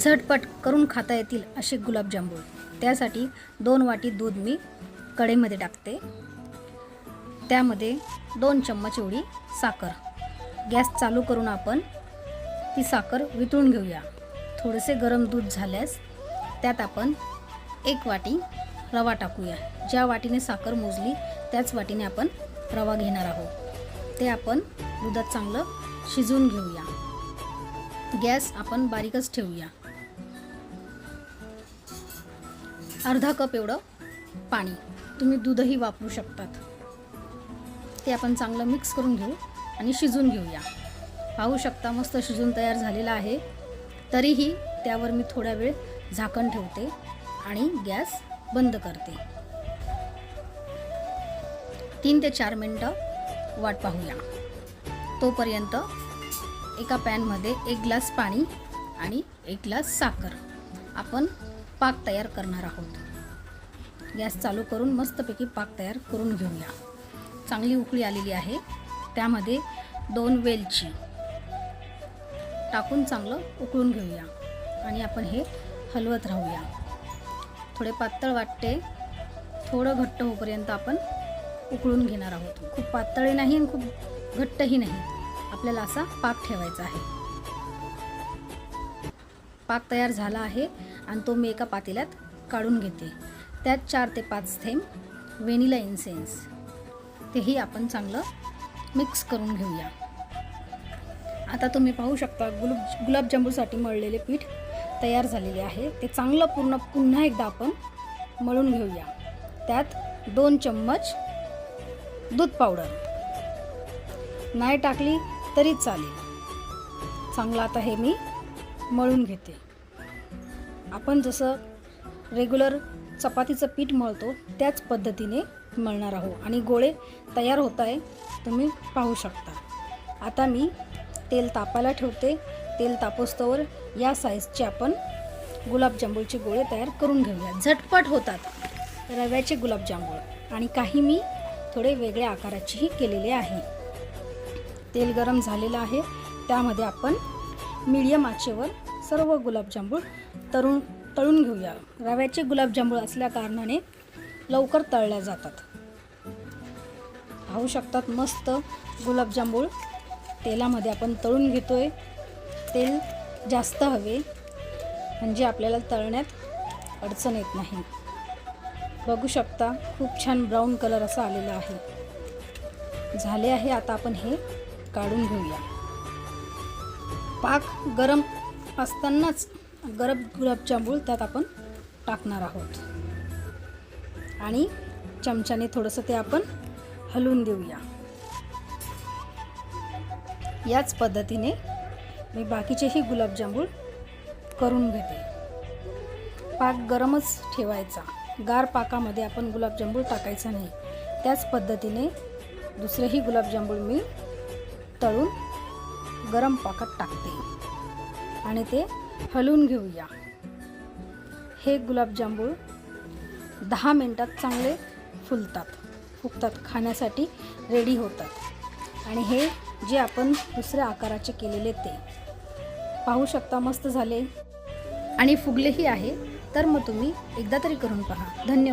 झटपट करून खाता येतील असे गुलाबजामुन त्यासाठी दोन वाटी दूध मी कढईमध्ये टाकते. त्यामध्ये दोन चम्मच एवढी साखर. गॅस चालू करून आपण ती साखर वितळून घेऊया. थोडेसे गरम दूध झाल्यास त्यात आपण एक वाटी रवा टाकूया. ज्या वाटीने साखर मोजली त्याच वाटीने आपण रवा घेणार आहोत. ते आपण दुधात चांगलं शिजवून घेऊया. गॅस आपण बारीकच ठेवूया. अर्धा कप एवढं पाणी. तुम्ही दूधही वापरू शकतात. ते आपण चांगलं मिक्स करून घेऊ आणि शिजून घेऊया. पाहू शकता मस्त शिजून तयार झालेलं आहे. तरीही त्यावर मी थोडा वेळ झाकण ठेवते आणि गॅस बंद करते. तीन ते चार मिनटं वाट पाहूया. तोपर्यंत एका पॅनमध्ये एक ग्लास पाणी आणि एक ग्लास साखर. आपण पाक तयार करणार आहोत. गॅस चालू करून मस्तपैकी पाक तयार करून घेऊया. चांगली उकळी आलेली आहे. त्यामध्ये दोन वेलची टाकून चांगलं उकळून घेऊया. आणि आपण हे हलवत राहूया. थोडे पातळ वाटते. थोडं घट्ट होईपर्यंत आपण उकळून घेणार आहोत. खूप पातळही नाही आणि खूप घट्टही नाही. आपल्याला असा पाक ठेवायचा आहे. पाक तयार झाला आहे आणि तो मी एका पातेल्यात काढून घेते. त्यात चार ते पाच थेंब व्हेनिला इन्सेन्स. तेही आपण चांगलं मिक्स करून घेऊया. आता तुम्ही पाहू शकता गुलाब गुलाबजांबूसाठी मळलेले पीठ तयार झालेले आहे. ते चांगलं पूर्ण पुन्हा एकदा आपण मळून घेऊया. त्यात दोन चम्मच दूध पावडर. नाही टाकली तरी चालेल. चांगलं आता हे मी मळून घेते. आपण जसं रेग्युलर चपातीचं पीठ मळतो त्याच पद्धतीने मळणार आहोत. आणि गोळे तयार होत आहे तुम्ही पाहू शकता. आता मी तेल तापायला ठेवते. तेल तापोस्तवर या साईजचे आपण गुलाबजांबूळचे गोळे तयार करून घेऊया. झटपट होतात रव्याचे गुलाबजांबूळ आणि काही मी थोडे वेगळ्या आकाराचेही केलेले आहे. तेल गरम झालेलं आहे. त्यामध्ये आपण मिडियम आचेवर सर्व गुलाबजामुन तळून तळून घेऊया. रव्याचे गुलाबजामुन असल्या कारणाने लवकर तळल्या जातात. पाहू शकतात मस्त गुलाबजामुन तेलामध्ये आपण तळून घेतोय. तेल जास्त हवे म्हणजे आपल्याला तळण्यात अडचण येत नाही. बघू शकता खूप छान ब्राऊन कलर असा आलेला आहे. झाले आहे आता आपण हे काढून घेऊया. पाक गरम असतानाच गरम गुलाबजामुन त्यात आपण टाकणार आहोत. आणि चमच्याने थोडंसं ते आपण हलवून देऊया. याच पद्धतीने मी बाकीचेही गुलाबजामुन करून घेते. पाक गरमच ठेवायचा. गार पाकामध्ये आपण गुलाबजामुन टाकायचा नाही. त्याच पद्धतीने दुसरेही गुलाबजामुन मी तळून गरम पाकात टाकते. आणि ते हलवून घेऊया. हे गुलाबजामुन दहा मिनटात चांगले फुलतात. फुगतात खाण्यासाठी रेडी होतात. आणि हे जे आपण दुसऱ्या आकाराचे केलेले ते. पाहू शकता मस्त झाले. आणि फुगलेही आहे. तर मग तुम्ही एकदा तरी करून पहा. धन्यवाद.